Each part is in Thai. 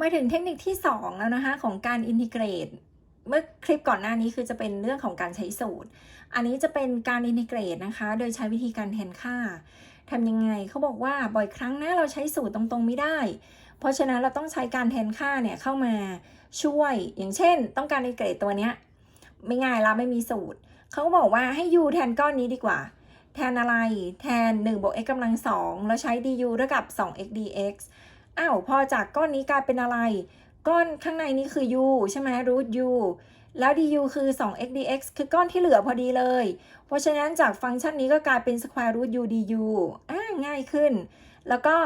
มาถึงเทคนิคที่ 2 แล้วนะคะของการอินทิเกรตเมื่อคลิปก่อนหน้านี้คือจะเป็นเรื่องของการใช้สูตร อันนี้จะเป็นการอินทิเกรตนะคะ โดยใช้วิธีการแทนค่าทำยังไงเขาบอกว่าบ่อยครั้งนะเราใช้สูตรตรงๆไม่ได้ เพราะฉะนั้นเราต้องใช้การแทนค่าเนี่ยเข้ามาช่วย อย่างเช่น ต้องการอินทิเกรตตัวเนี้ยไม่ง่ายละไม่มีสูตร เขาบอกว่าให้ u แทนก้อนนี้ดีกว่า แทนอะไร แทน1บวก x กำลัง2แล้วใช้ du เท่ากับ 2x dx อ้าวพอจากก้อนนี้กลายเป็นอะไร ก้อนข้างในนี้คือ u ใช่ไหม root u แล้ว du คือ 2x dx คือก้อนที่เหลือพอดีเลย เพราะฉะนั้นจากฟังก์ชันนี้ก็กลายเป็น square root u du อ่าง่ายขึ้น แล้วก็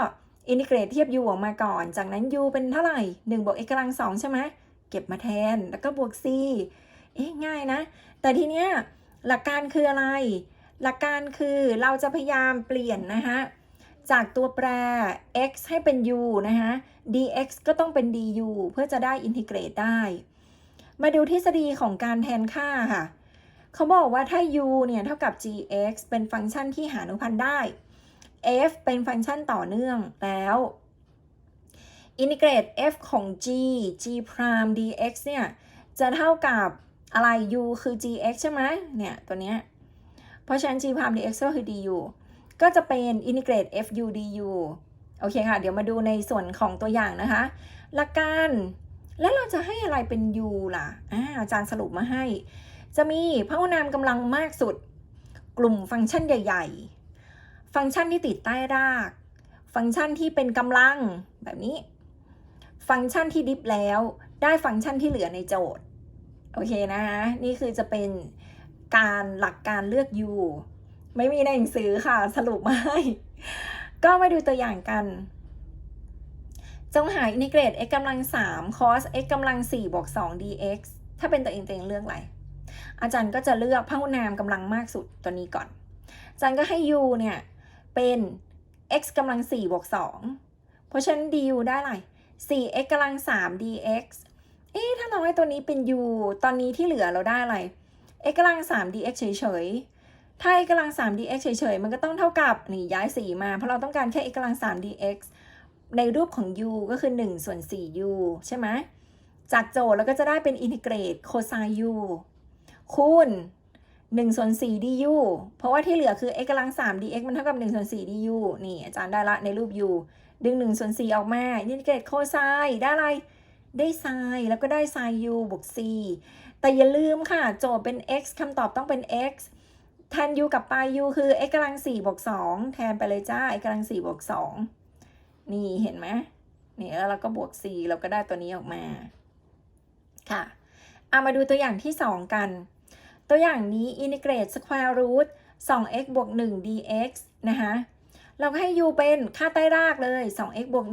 อินทิเกรตเทียบ u ออกมาก่อน จากนั้น u เป็นเท่าไหร่1บวก x กำลัง2ใช่ไหม เก็บมาแทน แล้วก็บวก c เอ๊ะง่ายนะ แต่ทีเนี้ยหลักการคืออะไร หลักการคือเราจะพยายามเปลี่ยนนะคะ จากตัวแปร x ให้เป็น u นะคะ dx ก็ต้องเป็น du เพื่อจะได้อินทิเกรตได้ มาดูทฤษฎีของการแทนค่าค่ะ เขาบอกว่าถ้า u เนี่ยเท่ากับ gx เป็นฟังก์ชันที่หาอนุพันธ์ได้ f เป็นฟังก์ชันต่อเนื่องแล้วอินทิเกรต f ของ g g prime dx เนี่ยจะเท่ากับอะไร u คือ gx ใช่ไหมเนี่ยตัวเนี้ย เพราะฉะนั้น g prime dx ก็คือ du ก็จะเป็นอินทิเกรต fu du โอเคค่ะ เดี๋ยวมาดูในส่วนของตัวอย่างนะคะ หลักการแล้วเราจะให้อะไรเป็น u ล่ะอาอาจารย์สรุปมาให้ จะมีพหุนามกำลังมากสุด กลุ่มฟังก์ชันใหญ่ ๆ ฟังก์ชันที่ติดใต้ราก ฟังก์ชันที่เป็นกำลังแบบนี้ ฟังก์ชันที่ดิฟแล้ว ได้ฟังก์ชันที่เหลือในโจทย์ โอเคนะคะนี่คือจะเป็นการหลักการเลือก u ไม่มีในหนังสือค่ะ สรุปมาให้ ก็มาดูตัวอย่างกัน จงหาอินทิเกรต x กำลัง3 cos x กำลัง4บวก2 dx ถ้าเป็นตัวเองตัวเองเลือกอะไร อาจารย์ก็จะเลือกพหุนามกำลังมากสุดตัวนี้ก่อน อาจารย์ก็ให้ u เนี่ย เป็น x กำลัง4บวก2เพราะฉะนั้น du ได้อะไร 4x กำลัง3 dx เอ๊ะถ้าเราให้ตัวนี้เป็น u ตอนนี้ที่เหลือเราได้อะไร x กำลัง3 dx เฉยๆ ถ้า x กำลัง 3 dx เฉยๆ มันก็ต้องเท่ากับนี่ย้ายสีมา เพราะเราต้องการแค่ x กำลัง 3 dx ในรูปของ u ก็คือ 1 ส่วน 4u ใช่ไหมจากโจทย์เราก็จะได้เป็นอินทิเกรตโคไซน์ u คูณ1ส่วน4 du เพราะว่าที่เหลือคือ x กำลัง 3 dx มันเท่ากับ1ส่วน4 du นี่อาจารย์ได้ละในรูป u ดึง1ส่วน4ออกมาอินทิเกรตโคไซน์ได้อะไร ได้ไซน์แล้วก็ได้ไซน์ u บวก c แต่อย่าลืมค่ะ โจทย์เป็น x คำตอบต้องเป็น x แทน u กับปลาย u คือ x กำลัง4บวก2แทนไปเลยจ้า x กำลัง4บวก2นี่เห็นไหมนี่แล้วเราก็บวก c เราก็ได้ตัวนี้ออกมาค่ะเอามาดูตัวอย่างที่2กัน ตัวอย่างนี้ integrate square root 2x บวก 1 dx นะคะ เราก็ให้ u เป็นค่าใต้รากเลย 2x บวก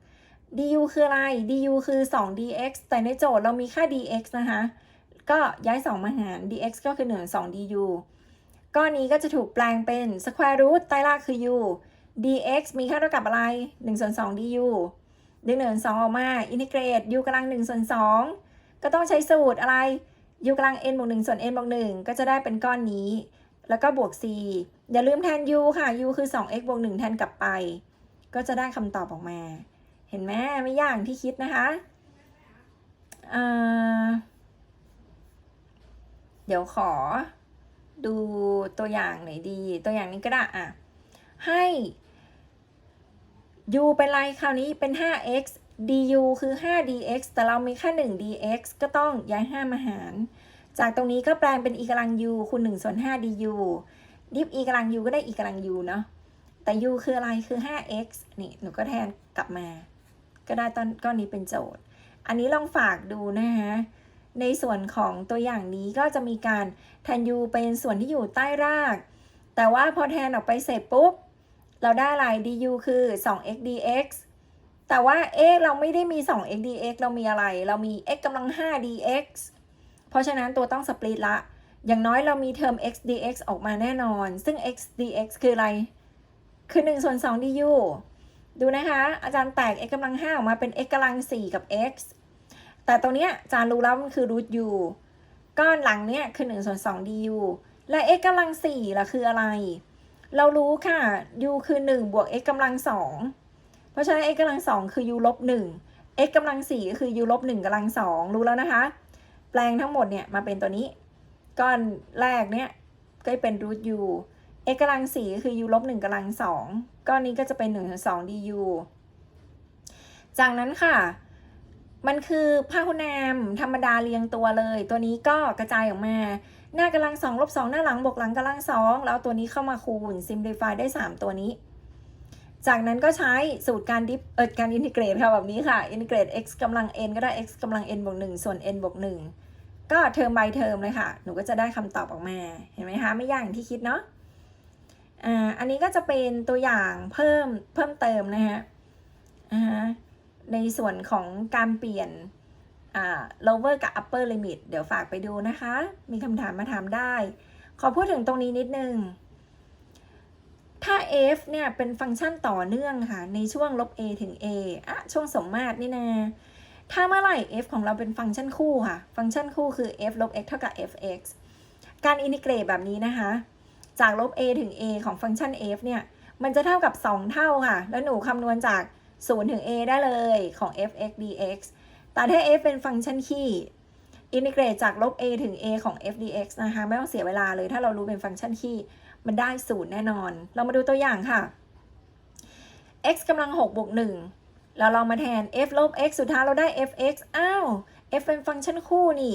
1 du คืออะไร du คือ 2 dx แต่ในโจทย์เรามีค่า dx นะคะ ก็ย้าย 2 มาหาร dx ก็คือ1 2 du ก้อนนี้ก็จะถูกแปลงเป็น square root ใต้รากคือ u dx มีค่าเท่ากับอะไร1ส่วน2 du ดึง1ส่วน2ออกมา integrate u กำลัง1ส่วน2ก็ต้องใช้สูตรอะไร u กำลัง n บวก1ส่วน n บวก1ก็จะได้เป็นก้อนนี้ แล้วก็บวก c อย่าลืมแทน u ค่ะ u คือ 2x บวก1แทนกลับไป ก็จะได้คำตอบออกมา เห็นไหมไม่ยากที่คิดนะคะเดี๋ยวขอ ดูตัวอย่างไหนดี ตัวอย่างนี้ก็ได้อะ ให้ u เป็นไรคราวนี้เป็น 5x du คือ 5dx แต่เรามีแค่ 1 dx ก็ต้องย้าย 5 มาหาร จากตรงนี้ก็แปลงเป็น e กำลัง u คูณ1ส่วน 5 du ดิฟ e กำลัง u ก็ได้ e กำลัง u เนาะ แต่ u คืออะไร คือ 5x นี่ หนูก็แทนกลับมา ก็ได้ตอนก้อนนี้เป็นโจทย์ อันนี้ลองฝากดูนะคะ ในส่วนของตัวอย่างนี้ก็จะมีการแทน u เป็นส่วนที่อยู่ใต้ราก แต่ว่าพอแทนออกไปเสร็จปุ๊บ เราได้อะไร du คือ 2x dx แต่ว่า เอ๊ะเราไม่ได้มี 2x dx เรามีอะไร เรามี x กำลัง 5 dx เพราะฉะนั้นตัวต้องสปลิตละ อย่างน้อยเรามีเทอม x dx ออกมาแน่นอน ซึ่ง x dx คืออะไร คือ1ส่วน2 du ดูนะคะ อาจารย์แตก x กำลัง5ออกมาเป็น x กำลัง4กับ x แต่ตรงเนี้ยจาร์รู้แล้วมันคือ root u ก้อนหลังเนี้ยคือ1ส่วน2 du และ x กำลัง4ล่ะคืออะไร เรารู้ค่ะ u คือ 1 บวก x กำลัง2เพราะฉะนั้น x กำลัง2คือ u ลบ1 x กำลัง4ก็คือ u ลบ1กำลัง2รู้แล้วนะคะ แปลงทั้งหมดเนี่ยมาเป็นตัวนี้ ก้อนแรกเนี่ยก็เป็น root u x กำลัง4ก็คือ u ลบ1กำลัง2ก้อนนี้ก็จะเป็น1ถึง2 du จากนั้นค่ะ มันคือพหุนามธรรมดาเรียงตัวเลย ตัวนี้ก็กระจายออกมา หน้ากำลังสองลบสองหน้าหลังบวกหลังกำลังสองแล้วตัวนี้เข้ามาคูณ simplify ได้ 3 ตัวนี้ จากนั้นก็ใช้สูตรการดิฟเออการอินทิเกรตค่ะแบบนี้ค่ะอินทิเกรต x กำลัง n ก็ได้ x กำลัง n บวก1ส่วน n บวก1ก็เทอม by เทอมเลยค่ะ หนูก็จะได้คำตอบออกมาเห็นไหมคะไม่ยากอย่างที่คิดเนาะอ่าอันนี้ก็จะเป็นตัวอย่างเพิ่มเพิ่มเติมนะฮะอ่า ในส่วนของการเปลี่ยน lower กับ upper limit เดี๋ยวฝากไปดูนะคะ มีคำถามมาถามได้ ขอพูดถึงตรงนี้นิดนึง ถ้า f เนี่ย เป็นฟังก์ชันต่อเนื่องค่ะ ในช่วงลบ a ถึง a อะช่วงสมมาตรนี่นะ ถ้าเมื่อไหร่ f ของเราเป็นฟังก์ชันคู่ค่ะ ฟังก์ชันคู่คือ f ลบ x เท่ากับ fx การอินทิเกรตแบบนี้นะคะ จากลบ a ถึง a ของฟังก์ชัน f เนี่ย มันจะเท่ากับ 2 เท่าค่ะ แล้วหนูคำนวณจาก 0 ถึง a ได้เลยของ fx dx แต่ถ้า f เป็นฟังก์ชันคี่อินทิเกรตจากลบ a ถึง a ของ f dx นะคะ ไม่ต้องเสียเวลาเลย ถ้าเรารู้เป็นฟังก์ชันคี่มันได้ศูนย์แน่นอน เรามาดูตัวอย่างค่ะ x กำลัง6บวก1แล้วเรามาแทน f ลบ x สุดท้ายเราได้ fx อ้าว f เป็นฟังก์ชันคู่นี่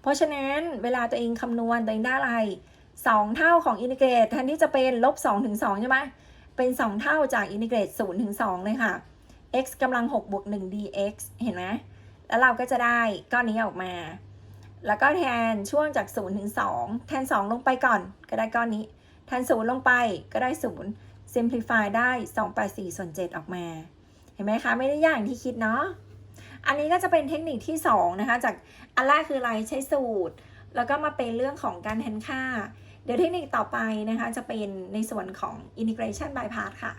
เพราะฉะนั้นเวลาตัวเองคำนวณตัวเองได้อะไร 2 เท่าของอินทิเกรตแทนที่จะเป็นลบ2ถึง2ใช่ไหมเป็น 2 เท่าจากอินทิเกรต0ถึง2เลยค่ะ x กำลัง6บวก1 dx เห็นไหมแล้วเราก็จะได้ก้อนนี้ออกมา แล้วก็แทนช่วงจาก 0 ถึง 2 แทน 2 ลงไปก่อน ก็ได้ก้อนนี้ แทน 0 ลงไปก็ได้ 0 simplify ได้ 284 ส่วน 7 ออกมา เห็นไหมคะ ไม่ได้ยากอย่างที่คิดเนาะ อันนี้ก็จะเป็นเทคนิคที่ 2 นะคะ จากอันแรกคืออะไรใช้สูตร แล้วก็มาเป็นเรื่องของการแทนค่า เดี๋ยวเทคนิคต่อไปนะคะ จะเป็นในส่วนของ integration by part ค่ะ